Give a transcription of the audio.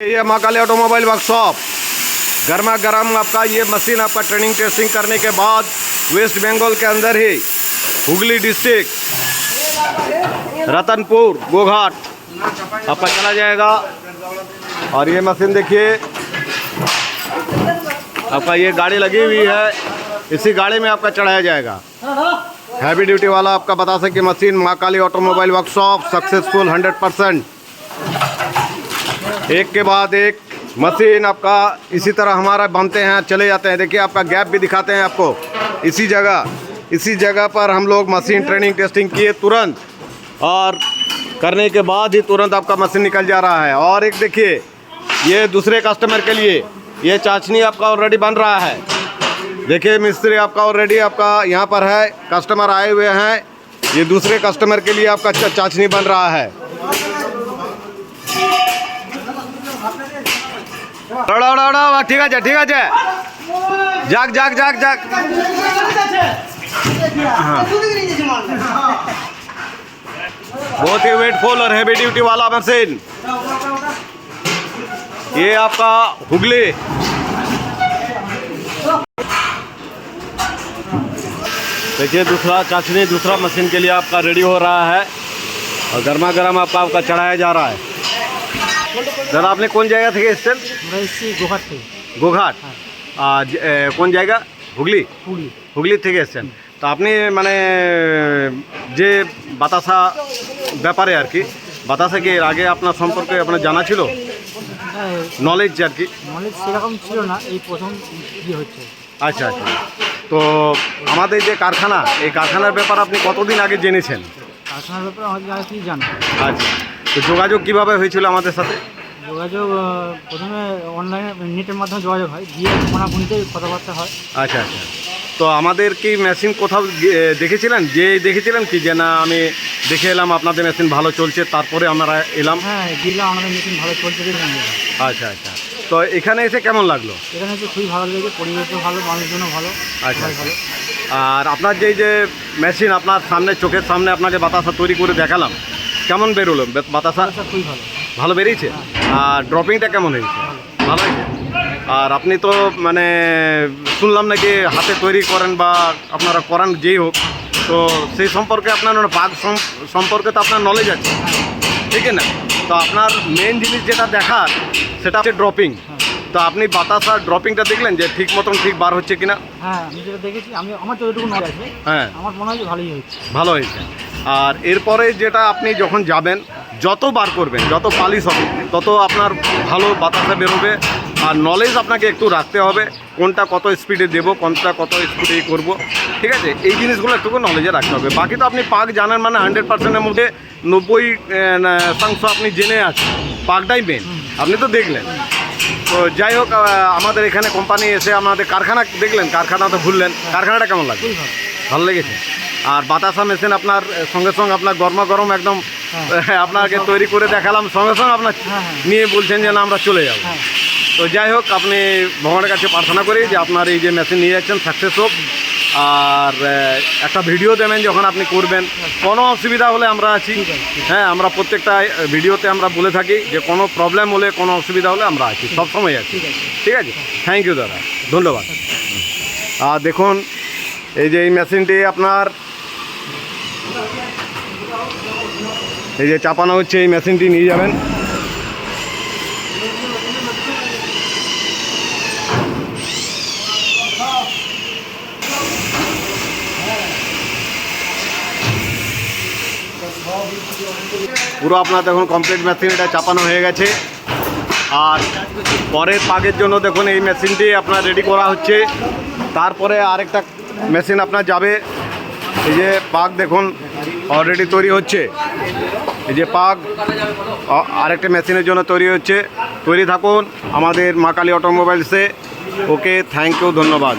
ये Mahakali automobile workshop गर्मा गर्म आपका ये मशीन आपका ट्रेनिंग टेस्टिंग करने के बाद वेस्ट बंगाल के अंदर ही हुगली डिस्ट्रिक्ट रतनपुर, गोघाट आपका चला जाएगा। और ये मशीन देखिए, आपका ये गाड़ी लगी हुई है, इसी गाड़ी में आपका चढ़ाया जाएगा। हैवी ड्यूटी वाला आपका बता सके machine Maa Kali automobile workshop successful hundred percent एक के बाद एक मशीन आपका इसी तरह हमारा बनते हैं, चले जाते हैं। देखिए, आपका गैप भी दिखाते हैं आपको। इसी जगह इसी जगह पर हम लोग मशीन ट्रेनिंग, टेस्टिंग किए तुरंत। और करने के बाद ही तुरंत आपका मशीन निकल जा रहा है। और एक देखिए, ये दूसरे कस्टमर के लिए, ये चाशनी आपका ऑलरेडी बन रहा है। देखिए, मिस्त्री आपका ऑलरेडी आपका यहाँ पर है कस्टमर आए हुए हैं। ये दूसरे कस्टमर के लिए आपका चाशनी बन रहा है। ওড়া ওড়া ওড়া ওড়া, ঠিক আছে ঠিক আছে যাক যাক যাক যাক बहुत ही वेटफुल और हैवी ड्यूटी वाला मशीन ये आपका हुगली देखिए दूसरा चाशनी दूसरा मशीन के लिए आपका रेडी हो रहा है और गर्मा गर्म आपका आपका चढ़ाया जा रहा है দাদা আপনি কোন জায়গা থেকে এসছেন? আমরা এসেছি গোহাট থেকে। গোঘাট? আর কোন জায়গা? হুগলি? হুগলি। থেকে এসছেন। তো আপনি মানে যে বাতাসা ব্যাপারে আর কি বাতাসা কি এর আগে আপনার সম্পর্কে আপনার জানা ছিল? হ্যাঁ। নলেজ আর কি? নলেজ সেরকম ছিল না এই প্রথম ইয়ে হচ্ছে। আচ্ছা আচ্ছা। তো আমাদের যে কারখানা এই কারখানার ব্যাপার আপনি কতদিন আগে জেনেছেন? কারখানার ব্যাপারে আমাদের আগে কি জানো। আচ্ছা। তো যোগাযোগ কীভাবে হয়েছিল আমাদের সাথে? যোগাযোগ প্রথমে অনলাইনে নেটের মাধ্যমে যোগাযোগ হয়। গিয়ে ফোনাফোনিতে কথাবার্তা হয়। আচ্ছা আচ্ছা। তো আমাদের কি মেশিন কোথাও দেখেছিলেন? যে দেখেছিলেন কি যে না আমি দেখে এলাম আপনাদের মেশিন ভালো চলছে তারপরে আমরা এলাম হ্যাঁ গিয়েলাম আমাদের মেশিন ভালো চলছে আচ্ছা আচ্ছা। তো এখানে এসে কেমন লাগল? এখানে হচ্ছে খুবই ভালো লেগেছে পরিবেশও ভালো মানুষজনও ভালো আচ্ছা। ভালো। আর আপনার যেই যে মেশিন আপনার সামনে চোখের সামনে আপনাকে বাতাসা তৈরি করে দেখালাম কেমন বেরোলো? হলো বাতাসা? খুবই ভালো। ভালো বেরিয়েছে? আর ড্রপিংটা কেমন হয়েছে? ভালো হয়েছে? আর আপনি তো মানে শুনলাম নাকি হাতে তৈরি করেন বা আপনারা করেন যেই হোক তো সেই সম্পর্কে আপনার মানে পাক সম্পর্কে তো আপনার নলেজ আছে। ঠিক আছে না? তো আপনার মেন জিনিস যেটা দেখার সেটা হচ্ছে ড্রপিং তো আপনি বাতাসা ড্রপিংটা দেখলেন যে ঠিক মতন ঠিক বার হচ্ছে কিনা? হ্যাঁ আমি যেটা দেখেছি আমি আমার যতটুকু নলেজ আছে হ্যাঁ। আমার মনে হয় ভালোই হচ্ছে ভালো হয়েছে। আর এরপরে যেটা আপনি যখন যাবেন যত বার করবেন যত পালিশ হবে তত আপনার ভালো বাতাসে বেরোবে। আর নলেজ আপনাকে একটু রাখতে হবে কোনটা কত স্পিডে দেবো কোনটা কত স্পিডে করব। ঠিক আছে? এই জিনিসগুলো একটু নলেজে রাখতে হবে। বাকি তো আপনি পাক জানেন মানে হান্ড্রেড পার্সেন্টের মধ্যে নব্বই শতাংশ আপনি জেনে আছেন। পাকটাই মেন আপনি তো দেখলেন। তো যাই হোক আমাদের এখানে কোম্পানি এসে আমাদের কারখানা দেখলেন কারখানা তো ভুললেন কারখানাটা কেমন লাগে ভালো। লেগেছে? আর বাতাসা মেশিন আপনার সঙ্গে সঙ্গে আপনার গরমা গরম একদম হ্যাঁ। আপনাকে তৈরি করে দেখালাম সঙ্গে সঙ্গে আপনার হ্যাঁ, হ্যাঁ। নিয়ে বলছেন যে না আমরা চলে যাব। তো যাই হোক আপনি ভগবানের কাছে প্রার্থনা করি যে আপনার এই যে মেশিন নিয়ে যাচ্ছেন সাকসেস হোক। আর একটা ভিডিও দেবেন যখন আপনি করবেন। কোনো অসুবিধা হলে আমরা আছি। হ্যাঁ আমরা প্রত্যেকটা ভিডিওতে আমরা বলে থাকি যে কোনো প্রবলেম হলে কোনো অসুবিধা হলে আমরা আছি সবসময় আছি। ঠিক আছে। থ্যাংক ইউ দাদা। ধন্যবাদ। আর দেখুন এই যে এই মেশিনটি আপনার এই যে চাপানো হচ্ছে এই মেশিনটি নিয়ে যাবেন। পুরো আপনার দেখুন কমপ্লিট মেশিন এটা চাপানো হয়ে গেছে। আর পরের পাকের জন্য দেখুন, এই মেশিনটি আপনার রেডি করা হচ্ছে। তারপরে আরেকটা মেশিন আপনার যাবে। এই যে পাক দেখুন অলরেডি তৈরি হচ্ছে। এই যে পাক আরেকটা মেশিনের জন্য তৈরি হচ্ছে। তৈরি থাকুন আমাদের মা কালী অটোমোবাইলসে। ওকে থ্যাংক ইউ ধন্যবাদ।